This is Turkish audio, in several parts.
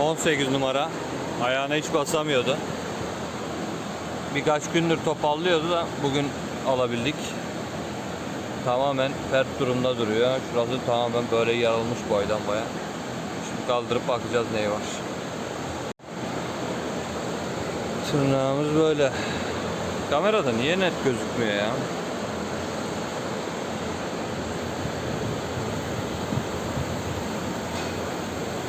18 numara. Ayağına hiç basamıyordu. Birkaç gündür topallıyordu da bugün alabildik. Tamamen pert durumda duruyor. Şurası tamamen böyle yarılmış boydan baya. Şimdi kaldırıp bakacağız neyi var. Tırnağımız böyle. Kamerada niye net gözükmüyor ya?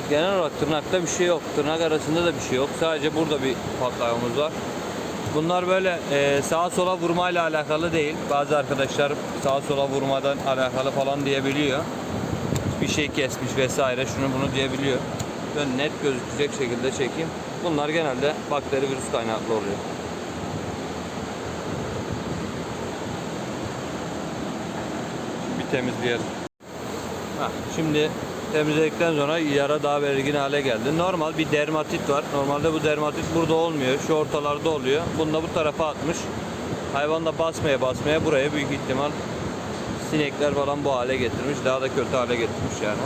Genel olarak tırnakta bir şey yok. Tırnak arasında da bir şey yok. Sadece burada bir patlamamız var. Bunlar böyle e, sağa sola vurmayla alakalı değil. Bazı arkadaşlar sağa sola vurmadan alakalı falan diyebiliyor. Bir şey kesmiş vesaire şunu bunu diyebiliyor. Ben net gözükecek şekilde çekeyim. Bunlar genelde bakteri virüs kaynaklı oluyor. Bir temizleyelim. Heh, şimdi temizledikten sonra yara daha belirgin hale geldi. Normal bir dermatit var. Normalde bu dermatit burada olmuyor. Şu ortalarda oluyor. Bunu da bu tarafa atmış. Hayvan da basmaya basmaya buraya büyük ihtimal sinekler falan bu hale getirmiş. Daha da kötü hale getirmiş yani.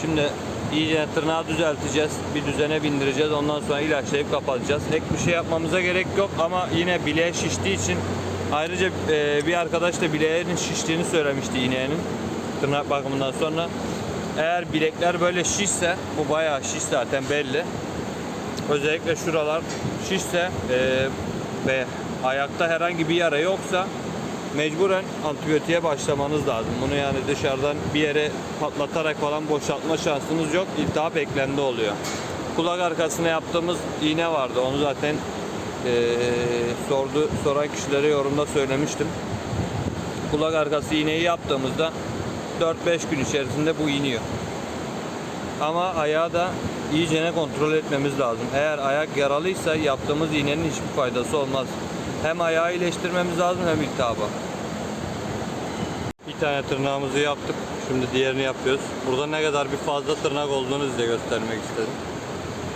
Şimdi iyice tırnağı düzelteceğiz. Bir düzene bindireceğiz. Ondan sonra ilaçlayıp kapatacağız. Ek bir şey yapmamıza gerek yok ama yine bileğe şiştiği için ayrıca e, bir arkadaş da bileğinin şiştiğini söylemişti iğnenin tırnak bakımından sonra. Eğer bilekler böyle şişse, bu bayağı şiş zaten belli. Özellikle şuralar şişse e, ve ayakta herhangi bir yara yoksa mecburen antibiyotiğe başlamanız lazım. Bunu yani dışarıdan bir yere patlatarak falan boşaltma şansınız yok. İltihap eklendi oluyor. Kulak arkasına yaptığımız iğne vardı. Onu zaten e, sordu soran kişilere yorumda söylemiştim. Kulak arkası iğneyi yaptığımızda 4-5 gün içerisinde bu iniyor. Ama ayağı da iyicene kontrol etmemiz lazım. Eğer ayak yaralıysa yaptığımız iğnenin hiçbir faydası olmaz. Hem ayağı iyileştirmemiz lazım hem iltihabı. Bir tane tırnağımızı yaptık. Şimdi diğerini yapıyoruz. Burada ne kadar bir fazla tırnak olduğunu size göstermek istedim.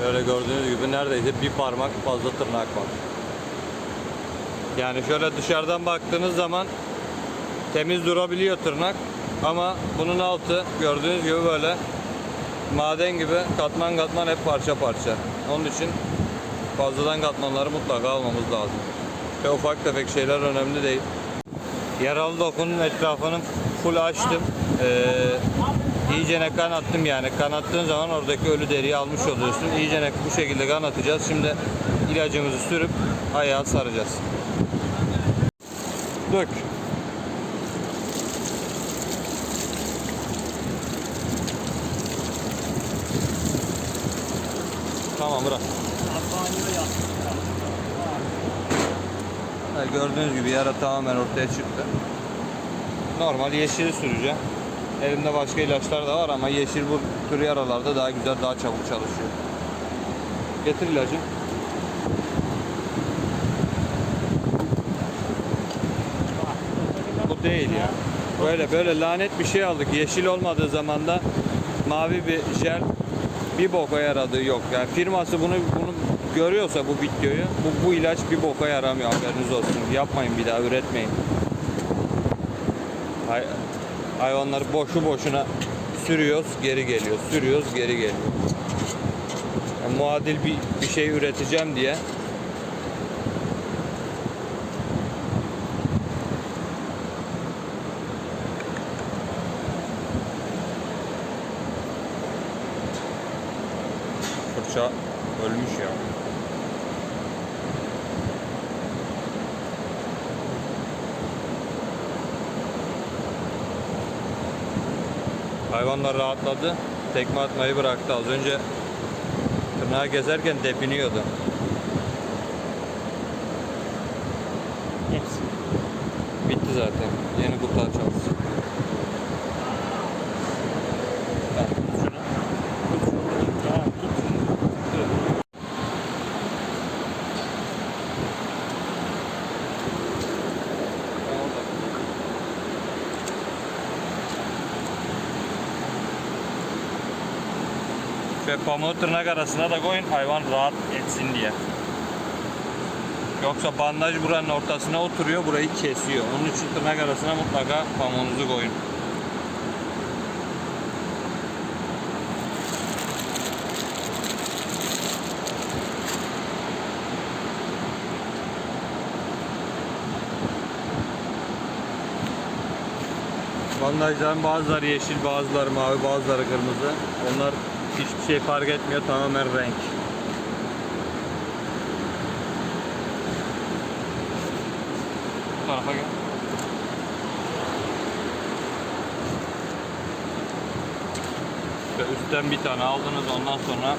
Böyle gördüğünüz gibi neredeyse bir parmak fazla tırnak var. Yani şöyle dışarıdan baktığınız zaman temiz durabiliyor tırnak. Ama bunun altı gördüğünüz gibi böyle maden gibi katman katman hep parça parça. Onun için fazladan katmanları mutlaka almamız lazım. Ve ufak tefek şeyler önemli değil. Yaralı dokunun etrafını full açtım. Ee, iyicene kan attım yani. Kan attığın zaman oradaki ölü deriyi almış oluyorsun. İyicene bu şekilde kan atacağız. Şimdi ilacımızı sürüp ayağı saracağız. Dök. Tamam bırak. Evet, gördüğünüz gibi yara tamamen ortaya çıktı. Normal yeşili süreceğim. Elimde başka ilaçlar da var ama yeşil bu tür yaralarda daha güzel, daha çabuk çalışıyor. Getir ilacı. Bu değil ya. Böyle böyle lanet bir şey aldık. Yeşil olmadığı zaman da mavi bir jel bir boka yaradığı yok. Yani firması bunu bunu görüyorsa bu videoyu bu, bu ilaç bir boka yaramıyor haberiniz olsun. Yapmayın bir daha üretmeyin. Hay, hayvanları boşu boşuna sürüyoruz geri geliyor. Sürüyoruz geri geliyor. Yani muadil bir, bir şey üreteceğim diye fırça ölmüş ya. Hayvanlar rahatladı. Tekme atmayı bıraktı. Az önce tırnağı gezerken depiniyordu. Hepsi. Bitti zaten. Yeni kutu açacağız. ve pamuğu tırnak arasına da koyun hayvan rahat etsin diye. Yoksa bandaj buranın ortasına oturuyor burayı kesiyor. Onun için tırnak arasına mutlaka pamuğunuzu koyun. Bandajların bazıları yeşil, bazıları mavi, bazıları kırmızı. Onlar hiçbir şey fark etmiyor. Tamamen renk. Bu tarafa gel. Ve üstten bir tane aldınız ondan sonra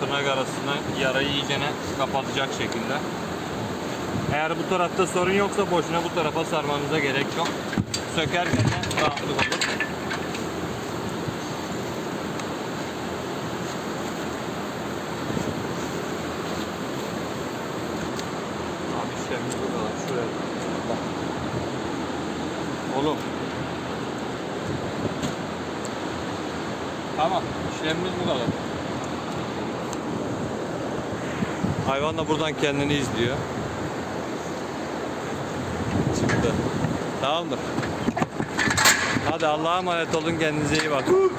tırnak arasına yarayı iyicene kapatacak şekilde. Eğer bu tarafta sorun yoksa boşuna bu tarafa sarmanıza gerek yok. Sökerken de rahatlık olur. Abi işlemimiz bu kadar. Şuraya. Bak. Oğlum. Tamam. işlemimiz bu kadar. Hayvan da buradan kendini izliyor. Çıktı. Tamamdır. Hadi Allah'a emanet olun kendinize iyi bakın.